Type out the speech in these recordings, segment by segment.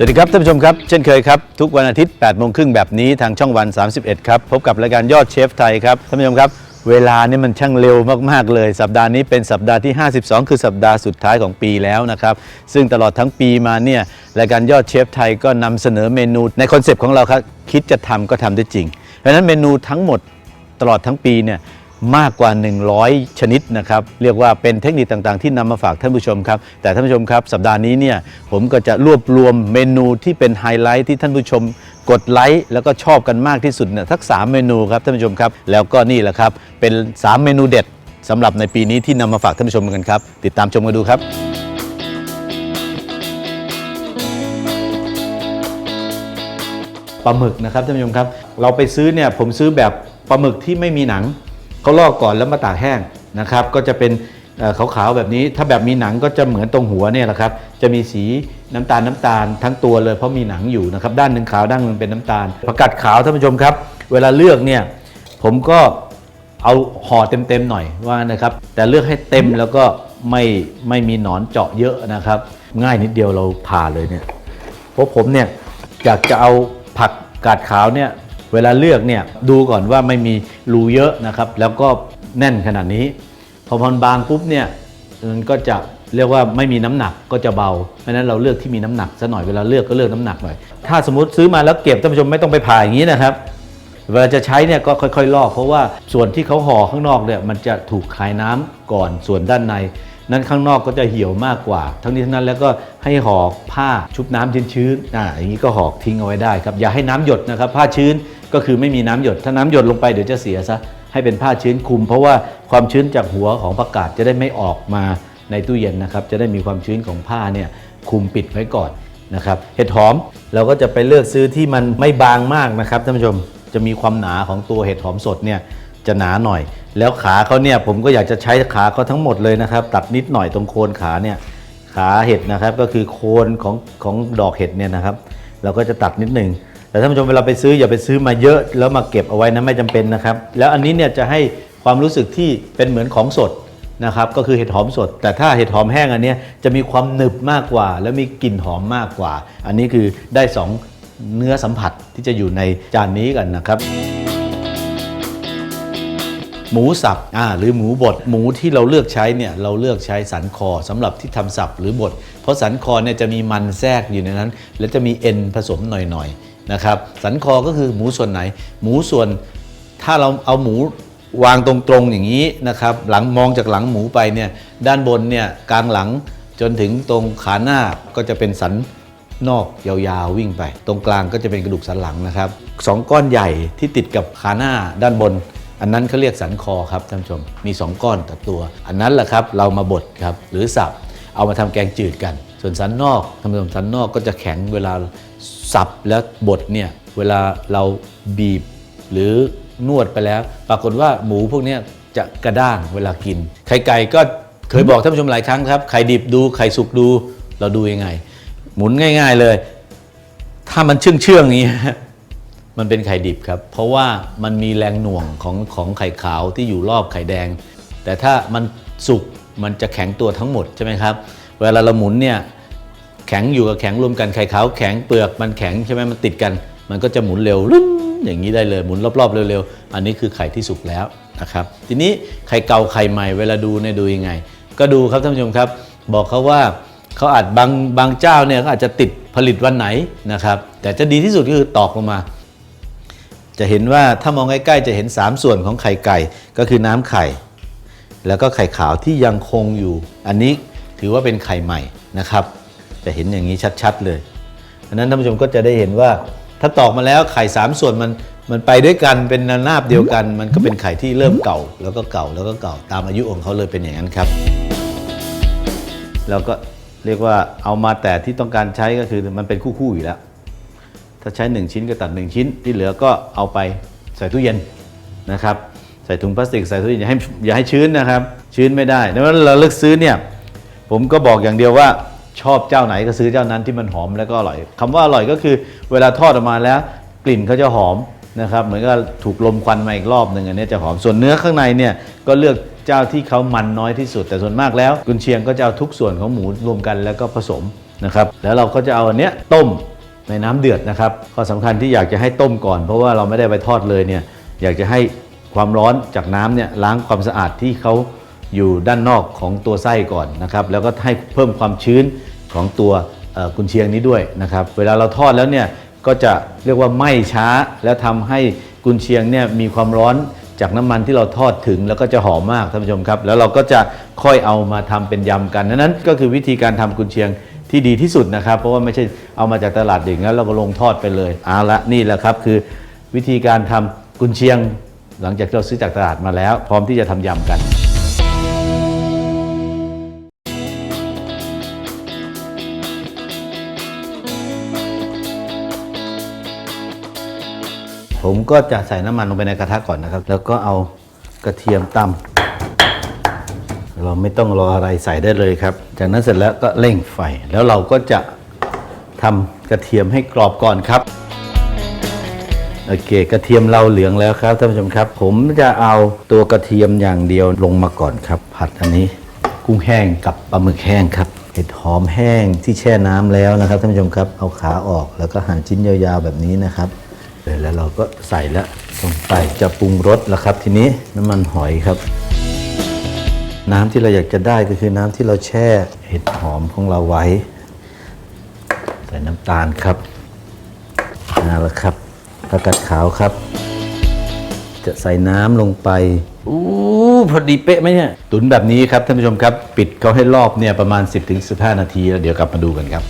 สวัสดีครับท่านผู้ชมครับ เช่นเคยครับ ทุกวันอาทิตย์8โมงครึ่งแบบนี้ทางช่องวัน 31 ครับ พบกับรายการยอดเชฟไทยครับ ท่านผู้ชมครับ เวลานี่มันช่างเร็วมาก ๆ เลย สัปดาห์นี้เป็นสัปดาห์ที่ 52 คือสัปดาห์สุดท้ายของปีแล้วนะครับ ซึ่งตลอดทั้งปีมาเนี่ยรายการยอดเชฟไทยก็นำเสนอเมนูในคอนเซปต์ของเราครับคิดจะทำก็ทำได้จริง เพราะฉะนั้นเมนูทั้งหมดตลอดทั้งปีเนี่ย มากกว่า 100 ชนิดนะครับ เรียกว่าเป็นเทคนิคต่างๆ ที่นำมาฝากท่านผู้ชมครับ แต่ท่านผู้ชมครับ สัปดาห์นี้เนี่ยผมก็จะรวบรวมเมนูที่เป็นไฮไลท์ที่ท่านผู้ชมกดไลค์แล้วก็ชอบกันมากที่สุดเนี่ยสัก 3 เมนูครับท่านผู้ชมครับ แล้วก็นี่แหละครับ เป็น 3 เมนูเด็ดสำหรับในปีนี้ที่นำมาฝากท่านผู้ชมกันครับ ติดตามชมกันดูครับปลาหมึกนะครับท่านผู้ชมครับ เราไปซื้อเนี่ยผมซื้อแบบปลาหมึกที่ไม่มีหนัง เขาลอกก่อนแล้วมาตากแห้งนะครับ ก็จะเป็นขาวๆแบบนี้ ถ้าแบบมีหนังก็จะเหมือนตรงหัวเนี่ยแหละครับ จะมีสีน้ำตาลน้ำตาลทั้งตัวเลยเพราะมีหนังอยู่นะครับ ด้านหนึ่งขาวด้านหนึ่งเป็นน้ำตาลผักกาดขาวท่านผู้ชมครับ เวลาเลือกเนี่ยผมก็เอาห่อเต็มๆหน่อยว่านะครับ แต่เลือกให้เต็มแล้วก็ไม่ไม่มีหนอนเจาะเยอะนะครับ ง่ายนิดเดียวเราผ่าเลยเนี่ยเพราะผมเนี่ยอยากจะเอาผักกาดขาวเนี่ย เวลาเลือกเนี่ยดูก่อนว่าไม่มีรูเยอะนะครับแล้วก็แน่นขนาดนี้ พอพอนบางปุ๊บเนี่ยมันก็จะเรียกว่าไม่มีน้ำหนักก็จะเบา เพราะนั้นเราเลือกที่มีน้ำหนักซะหน่อยเวลาเลือกก็เลือกน้ำหนักหน่อย ถ้าสมมติซื้อมาแล้วเก็บท่านผู้ชมไม่ต้องไปผ่าอย่างนี้นะครับ เวลาจะใช้เนี่ยก็ค่อยๆลอกเพราะว่าส่วนที่เขาห่อข้างนอกเนี่ยมันจะถูกคายน้ำก่อนส่วนด้านใน นั้นข้างนอกก็จะเหี่ยวมากกว่า ทั้งนี้ทั้งนั้นแล้วก็ให้ห่อผ้าชุบน้ำชื้นๆอ่าอย่างนี้ก็ห่อทิ้งเอาไว้ได้ครับอย่าให้น้ำหยดนะครับผ้าชื้น ก็คือไม่มีน้ำหยด ถ้าน้ำหยดลงไปเดี๋ยวจะเสียซะให้เป็นผ้าชื้นคลุม เพราะว่าความชื้นจากหัวของผักกาดจะได้ไม่ออกมาในตู้เย็นนะครับ จะได้มีความชื้นของผ้าเนี่ยคลุมปิดไว้ก่อนนะครับเห็ดหอมเราก็จะไปเลือกซื้อที่มันไม่บางมากนะครับท่านผู้ชมจะมีความหนาของตัวเห็ดหอมสดเนี่ยจะหนาหน่อย แล้วขาเขาเนี่ยผมก็อยากจะใช้ขาเขาทั้งหมดเลยนะครับ ตัดนิดหน่อยตรงโคนขาเนี่ยขาเห็ดนะครับก็คือโคนของของดอกเห็ดเนี่ยนะครับ เราก็จะตัดนิดหนึ่ง แต่ท่านผู้ชมเวลาไปซื้ออย่าไปซื้อมาเยอะ แล้วมาเก็บเอาไว้นะไม่จำเป็นนะครับ แล้วอันนี้เนี่ยจะให้ความรู้สึกที่เป็นเหมือนของสดนะครับก็คือเห็ดหอมสด แต่ถ้าเห็ดหอมแห้งอันนี้จะมีความหนึบมากกว่า แล้วมีกลิ่นหอมมากกว่า อันนี้คือได้สองเนื้อสัมผัสที่จะอยู่ในจานนี้กันนะครับหมูสับอ่าหรือหมูบดหมูที่เราเลือกใช้เนี่ยเราเลือกใช้สันคอสำหรับที่ทำสับหรือบดเพราะสันคอเนี่ยจะมีมันแทรกอยู่ในนั้น และจะมีเอ็นผสมหน่อยๆ นะครับสันคอก็คือหมูส่วนไหน หมูส่วนถ้าเราเอาหมูวางตรงๆอย่างนี้นะครับหลังมองจากหลังหมูไปเนี่ยด้านบนเนี่ยกลางหลังจนถึงตรงขาหน้าก็จะเป็นสันนอกยาวๆวิ่งไป ตรงกลางก็จะเป็นกระดูกสันหลังนะครับสองก้อนใหญ่ที่ติดกับขาหน้าด้านบน อันนั้นเขาเรียกสันคอครับท่านผู้ชมมี 2 ก้อนต่อตัว อันนั้นแหละครับเรามาบดครับหรือสับเอามาทำแกงจืดกัน ส่วนสันนอกท่านผู้ชมสันนอกก็จะแข็งเวลา สับแล้วบดเนี่ยเวลาเราบีบหรือนวดไปแล้ว ปรากฏว่าหมูพวกนี้จะกระด้างเวลากิน ไข่ไก่ก็เคยบอกท่านผู้ชมหลายครั้งครับ ไข่ดิบดูไข่สุกดูเราดูยังไง หมุนง่าย ๆเลย ถ้ามันเชื่องเชื่องๆอย่างนี้มันเป็นไข่ดิบครับ เพราะว่ามันมีแรงหน่วงของของไข่ขาวที่อยู่รอบไข่แดง แต่ถ้ามันสุกมันจะแข็งตัวทั้งหมดใช่ไหมครับ เวลาเราหมุนเนี่ย แข็งอยู่กับแข็งรวมกันไข่ขาวแข็งเปลือกมันแข็งใช่ไหมมันติดกัน มันก็จะหมุนเร็วลึ้งอย่างนี้ได้เลยหมุนรอบๆเร็วๆ อันนี้คือไข่ที่สุกแล้วนะครับทีนี้ไข่เก่าไข่ใหม่เวลาดูเนี่ยดูยังไง ก็ดูครับท่านผู้ชมครับ บอกเขาว่าเขาอาจบางบางเจ้าเนี่ยเขาอาจจะติดผลิตวันไหนนะครับแต่จะดีที่สุดก็คือตอกลงมา จะเห็นว่าถ้ามองใกล้ๆจะเห็น 3 ส่วนของไข่ไก่ก็คือน้ำไข่ แล้วก็ไข่ขาวที่ยังคงอยู่ อันนี้ถือว่าเป็นไข่ใหม่นะครับ จะเห็นอย่างนี้ชัดๆเลยอันนั้นท่านผู้ชมก็จะได้เห็นว่า ถ้าตอกมาแล้วไข่3ส่วนมันมันไปด้วยกันเป็นนานาบเดียวกัน มันก็เป็นไข่ที่เริ่มเก่า แล้วก็เก่าแล้วก็เก่าตามอายุของเขาเลยเป็นอย่างนั้นครับแล้วก็เรียกว่าเอามาแต่ที่ต้องการใช้ก็คือมันเป็นคู่ๆอยู่แล้ว ถ้าใช้ 1 ชิ้นก็ตัด 1 ชิ้นที่เหลือก็เอาไปใส่ตู้เย็นนะครับใส่ถุงพลาสติกใส่ตู้เย็นอย่าให้อย่าให้ชื้นนะครับ ชื้นไม่ได้ดังนั้นเราเลือกซื้อเนี่ยผมก็บอกอย่างเดียวว่า ชอบเจ้าไหนก็ซื้อเจ้านั้นที่มันหอมแล้วก็อร่อยคำว่าอร่อยก็คือเวลาทอดออกมาแล้ว กลิ่นเขาจะหอมนะครับเหมือนกับถูกลมควันมาอีกรอบหนึ่งอันนี้จะหอมส่วนเนื้อข้างในเนี่ยก็เลือกเจ้าที่เขามันน้อยที่สุด แต่ส่วนมากแล้วกุนเชียงก็จะเอาทุกส่วนของหมูรวมกันแล้วก็ผสมนะครับแล้วเราก็จะเอาอันเนี้ยต้มในน้ำเดือดนะครับข้อสำคัญที่อยากจะให้ต้มก่อน เพราะว่าเราไม่ได้ไปทอดเลยเนี่ยอยากจะให้ความร้อนจากน้ำเนี่ยล้างความสะอาดที่เขาอยู่ด้านนอกของตัวไส้ก่อนนะครับแล้วก็ให้เพิ่มความชื้น ของตัวกุนเชียงนี้ด้วยนะครับ เวลาเราทอดแล้วเนี่ยก็จะเรียกว่าไหม้ช้า แล้วทำให้กุนเชียงเนี่ยมีความร้อนจากน้ำมันที่เราทอดถึงแล้วก็จะหอมมากท่านผู้ชมครับ แล้วเราก็จะค่อยเอามาทำเป็นยำกันนั้นก็คือวิธีการทำกุนเชียงที่ดีที่สุดนะครับ เพราะว่าไม่ใช่เอามาจากตลาดอย่างนั้นเราก็ลงทอดไปเลยเอาละนี่แหละครับคือวิธีการทำกุนเชียง หลังจากที่เราซื้อจากตลาดมาแล้ว พร้อมที่จะทำยำกัน ผมก็จะใส่น้ำมันลงไปในกระทะก่อนนะครับ แล้วก็เอากระเทียมตำเราไม่ต้องรออะไรใส่ได้เลยครับ จากนั้นเสร็จแล้วก็เร่งไฟ แล้วเราก็จะทำกระเทียมให้กรอบก่อนครับโอเคกระเทียมเราเหลืองแล้วครับท่านผู้ชมครับ ผมจะเอาตัวกระเทียมอย่างเดียวลงมาก่อนครับ ผัดอันนี้กุ้งแห้งกับปลาหมึกแห้งครับเห็ดหอมแห้งที่แช่น้ำแล้วนะครับท่านผู้ชมครับเอาขาออกแล้วก็หั่นชิ้นยาวๆแบบนี้นะครับ แล้วเราก็ใส่แล้วลงไปจะปรุงรสแล้วครับ ทีนี้น้ำมันหอยครับ น้ำที่เราอยากจะได้ก็คือน้ำที่เราแช่เห็ดหอมของเราไว้ใส่น้ำตาลครับเอาละครับผักกาดขาวครับ จะใส่น้ำลงไปอู้พอดีเป๊ะไหมเนี่ยตุนแบบนี้ครับท่านผู้ชมครับ ปิดเขาให้รอบเนี่ยประมาณ 10-15 นาทีแล้วเดี๋ยวกลับมาดูกันครับ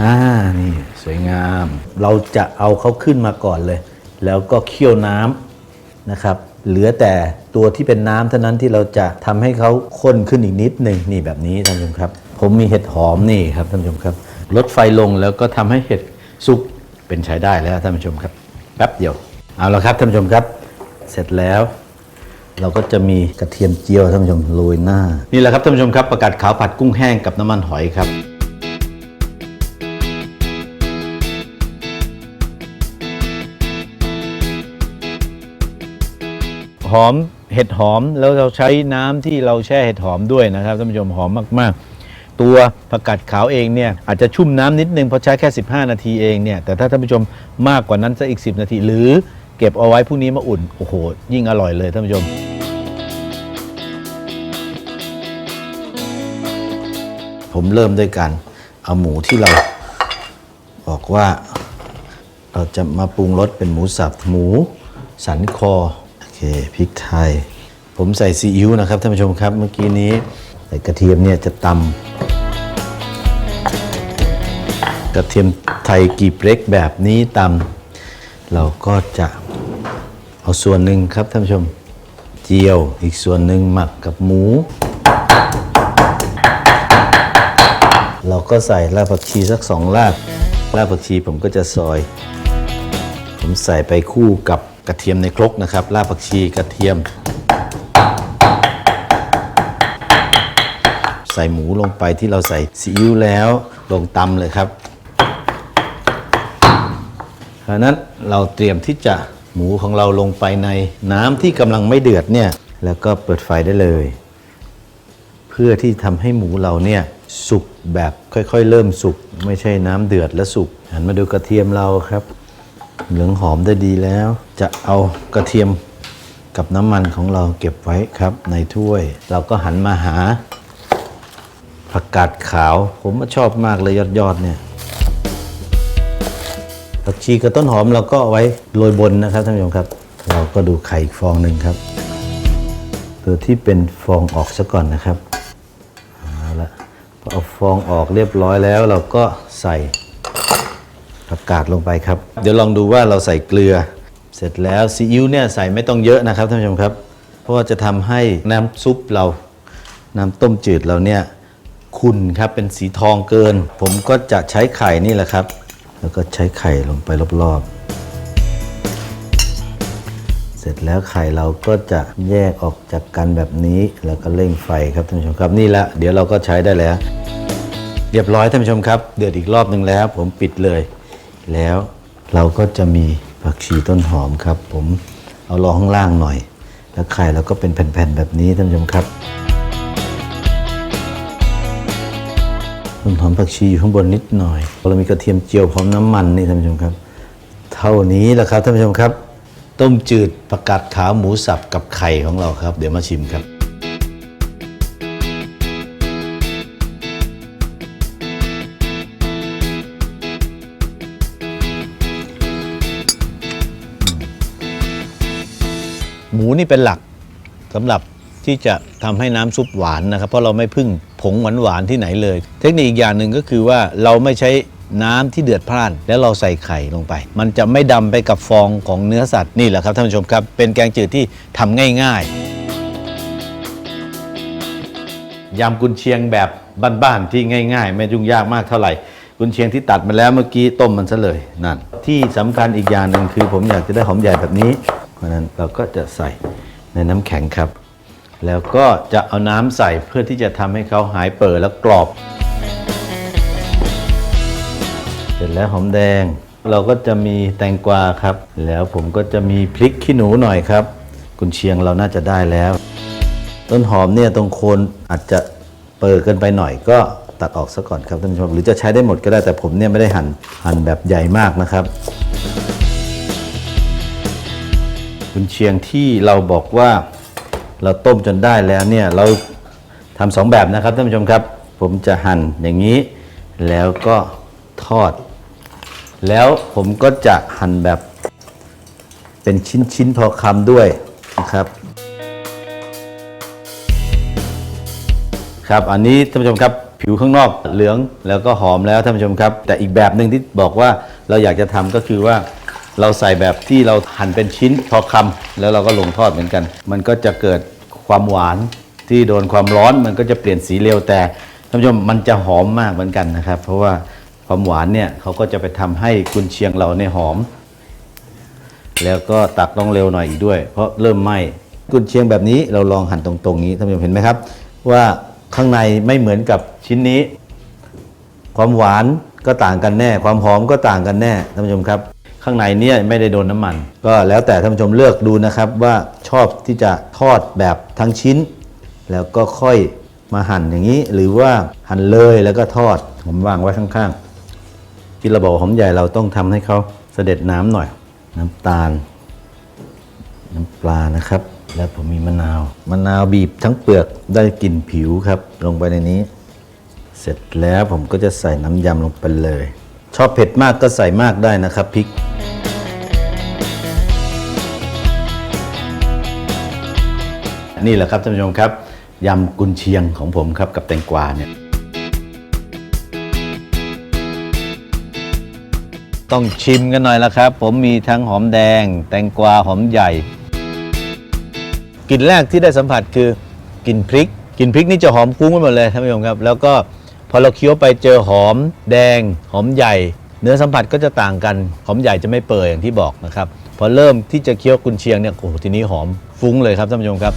อ่านี่ สวยงาม เราจะเอาเขาขึ้นมาก่อนเลย แล้วก็เคี่ยวน้ำนะครับ เหลือแต่ตัวที่เป็นน้ำเท่านั้นที่เราจะทำให้เขาข้นขึ้นอีกนิดหนึ่งนี่แบบนี้ท่านผู้ชมครับ ผมมีเห็ดหอมนี่ครับท่านผู้ชมครับลดไฟลงแล้วก็ทำให้เห็ดสุกเป็นใช้ได้แล้วท่านผู้ชมครับแป๊บเดียวเอาละครับท่านผู้ชมครับ เสร็จแล้ว เราก็จะมีกระเทียมเจียวท่านผู้ชมโรยหน้า นี่แหละครับท่านผู้ชมครับประกาศขาวผัดกุ้งแห้งกับน้ำมันหอยครับ หอมเห็ดหอมแล้วเราใช้น้ำที่เราแช่เห็ดหอมด้วยนะครับท่านผู้ชมหอมมากๆ ตัวผักกาดขาวเองเนี่ยอาจจะชุ่มน้ำนิดนึงเพราะใช้แค่ 15 นาทีเองเนี่ยแต่ถ้าท่านผู้ชมมากกว่านั้นสักอีก 10 นาที หรือเก็บเอาไว้พรุ่งนี้มาอุ่นโอ้โหยิ่งอร่อยเลยท่านผู้ชมผมเริ่มด้วยการเอาหมูที่เราบอกว่า เราจะมาปรุงรสเป็นหมูสับหมูสันคอ เคพริกไทย ผมใส่ซีอิ๊วนะครับท่านผู้ชมครับเมื่อกี้นี้ใส่กระเทียมเนี่ยจะตำกระเทียมไทยกีบเล็กแบบนี้ตำเราก็จะเอาส่วนหนึ่งครับท่านผู้ชมเจียวอีกส่วนหนึ่งหมักกับหมู เราก็ใส่รากผักชีสักสองรากรากผักชีผมก็จะซอย ผมใส่ไปคู่กับ ระเทียมในครกนะครับรากผักชีกระเทียม ใส่หมูลงไปที่เราใส่ซีอิ๊วแล้วลงตำเลยครับเพราะนั้นเราเตรียมที่จะหมูของเราลงไปในน้ำที่กำลังไม่เดือดเนี่ยแล้วก็เปิดไฟได้เลย เพื่อที่ทำให้หมูเราเนี่ยสุกแบบค่อยๆ เริ่มสุก ไม่ใช่น้ำเดือดแล้วสุกหันมาดูกระเทียมเราครับ เหลืองหอมได้ดีแล้ว จะเอากระเทียมกับน้ำมันของเราเก็บไว้ครับในถ้วย เราก็หันมาหาผักกาดขาว ผมชอบมากเลยยอดยอดๆเนี่ยผักชีกับต้นหอมเราก็เอาไว้โรยบนนะครับท่านผู้ชมครับ เราก็ดูไข่อีกฟองหนึ่งครับ ตัวที่เป็นฟองออกซะก่อนนะครับเอาละพอเอาฟองออกเรียบร้อยแล้ว เราก็ใส่ ผักกาดลงไปครับ เดี๋ยวลองดูว่าเราใส่เกลือ เสร็จแล้วซีอิ๊วเนี่ยใส่ไม่ต้องเยอะนะครับท่านผู้ชมครับ เพราะว่าจะทำให้น้ำซุปเรา น้ำต้มจืดเราเนี่ยขุ่นครับเป็นสีทองเกิน ผมก็จะใช้ไข่นี่แหละครับ แล้วก็ใช้ไข่ลงไปรอบๆเสร็จแล้วไข่เราก็จะแยกออกจากกันแบบนี้แล้วก็เร่งไฟครับท่านผู้ชมครับนี่แหละเดี๋ยวเราก็ใช้ได้แล้ว เรียบร้อยท่านผู้ชมครับ เดือดอีกรอบหนึ่งแล้ว ผมปิดเลย แล้ว เราก็จะมีผักชีต้นหอมครับ ผมเอารอข้างล่างหน่อย แล้วไข่เราก็เป็นแผ่นๆแบบนี้ท่านผู้ชมครับต้นหอมผักชีอยู่ข้างบนนิดหน่อย เรามีกระเทียมเจียวพร้อมน้ำมันนี่ท่านผู้ชมครับ เท่านี้แหละครับท่านผู้ชมครับ ต้มจืดผักกาดขาวหมูสับกับไข่ของเราครับ เดี๋ยวมาชิมครับ มูนี่เป็นหลักสำหรับที่จะทำให้น้ำซุปหวานนะครับ เพราะเราไม่พึ่งผงหวานๆที่ไหนเลย เทคนิคอีกอย่างหนึ่งก็คือว่าเราไม่ใช้น้ำที่เดือดพล่าน แล้วเราใส่ไข่ลงไป มันจะไม่ดำไปกับฟองของเนื้อสัตว์นี่แหละครับท่านผู้ชมครับ เป็นแกงจืดที่ทำง่ายๆยำกุนเชียงแบบบ้านๆที่ง่าย ๆ ไม่ยุ่งยากมากเท่าไหร่กุนเชียงที่ตัดมาแล้วเมื่อกี้ต้มมันซะเลยนั่นที่สำคัญอีกอย่างหนึ่งคือ ผมอยากจะได้หอมใหญ่แบบนี้ ราะนั้นเราก็จะใส่ในน้ำแข็งครับ แล้วก็จะเอาน้ำใส่เพื่อที่จะทำให้เขาหายเปิดและกรอบ เสร็จแล้วหอมแดง เราก็จะมีแตงกวาครับ แล้วผมก็จะมีพริกขี้หนูหน่อยครับ กุนเชียงเราน่าจะได้แล้ว ต้นหอมเนี่ยตรงโคนอาจจะเปิดเกินไปหน่อยก็ตัดออกซะก่อนครับท่านผู้ชมหรือจะใช้ได้หมดก็ได้แต่ผมเนี่ยไม่ได้หั่นหั่นแบบใหญ่มากนะครับ กุนเชียงที่เราบอกว่าเราต้มจนได้แล้วเนี่ยเราทำสองแบบนะครับท่านผู้ชมครับ ผมจะหั่นอย่างนี้ แล้วก็ทอด แล้วผมก็จะหั่นแบบเป็นชิ้นๆพอคำด้วยนะครับครับอันนี้ท่านผู้ชมครับผิวข้างนอกเหลืองแล้วก็หอมแล้วท่านผู้ชมครับ แต่อีกแบบหนึ่งที่บอกว่าเราอยากจะทำก็คือว่า เราใส่แบบที่เราหั่นเป็นชิ้นพอคำแล้วเราก็ลงทอดเหมือนกัน มันก็จะเกิดความหวานที่โดนความร้อนมันก็จะเปลี่ยนสีเร็วแต่ท่านผู้ชมมันจะหอมมากเหมือนกันนะครับ เพราะว่าความหวานเนี่ยเขาก็จะไปทำให้กุนเชียงเราเนี่ยหอม แล้วก็ตักต้องเร็วหน่อยอีกด้วย เพราะเริ่มไหม้กุนเชียงแบบนี้เราลองหั่นตรงๆนี้ท่านผู้ชมเห็นไหมครับ ว่าข้างในไม่เหมือนกับชิ้นนี้ ความหวานก็ต่างกันแน่ ความหอมก็ต่างกันแน่ท่านผู้ชมครับ ข้างในเนี่ยไม่ได้โดนน้ำมัน ก็แล้วแต่ท่านผู้ชมเลือกดูนะครับว่าชอบที่จะทอดแบบทั้งชิ้น แล้วก็ค่อยมาหั่นอย่างนี้ หรือว่าหั่นเลยแล้วก็ทอดผมวางไว้ข้างๆที่เราบอกหอมใหญ่เราต้องทำให้เขาเสด็จน้ำหน่อย น้ำตาล น้ำปลานะครับ แล้วผมมีมะนาวมะนาวบีบทั้งเปลือกได้กลิ่นผิวครับ ลงไปในนี้ เสร็จแล้วผมก็จะใส่น้ำยำลงไปเลย ชอบเผ็ดมากก็ใส่มากได้นะครับพริก นี่แหละครับท่านผู้ชมครับยำกุนเชียงของผมครับกับแตงกวาเนี่ยต้องชิมกันหน่อยละครับ ผมมีทั้งหอมแดง แตงกวาหอมใหญ่กลิ่นแรกที่ได้สัมผัสคือกลิ่นพริกกลิ่นพริกนี่จะหอมฟุ้งไปหมดเลยท่านผู้ชมครับ แล้วก็พอเราเคี้ยวไปเจอหอมแดง หอมใหญ่ เนื้อสัมผัสก็จะต่างกัน หอมใหญ่จะไม่เปื่อยอย่างที่บอกนะครับพอเริ่มที่จะเคี้ยวกุนเชียงเนี่ยโอ้โหทีนี้หอมฟุ้งเลยครับท่านผู้ชมครับ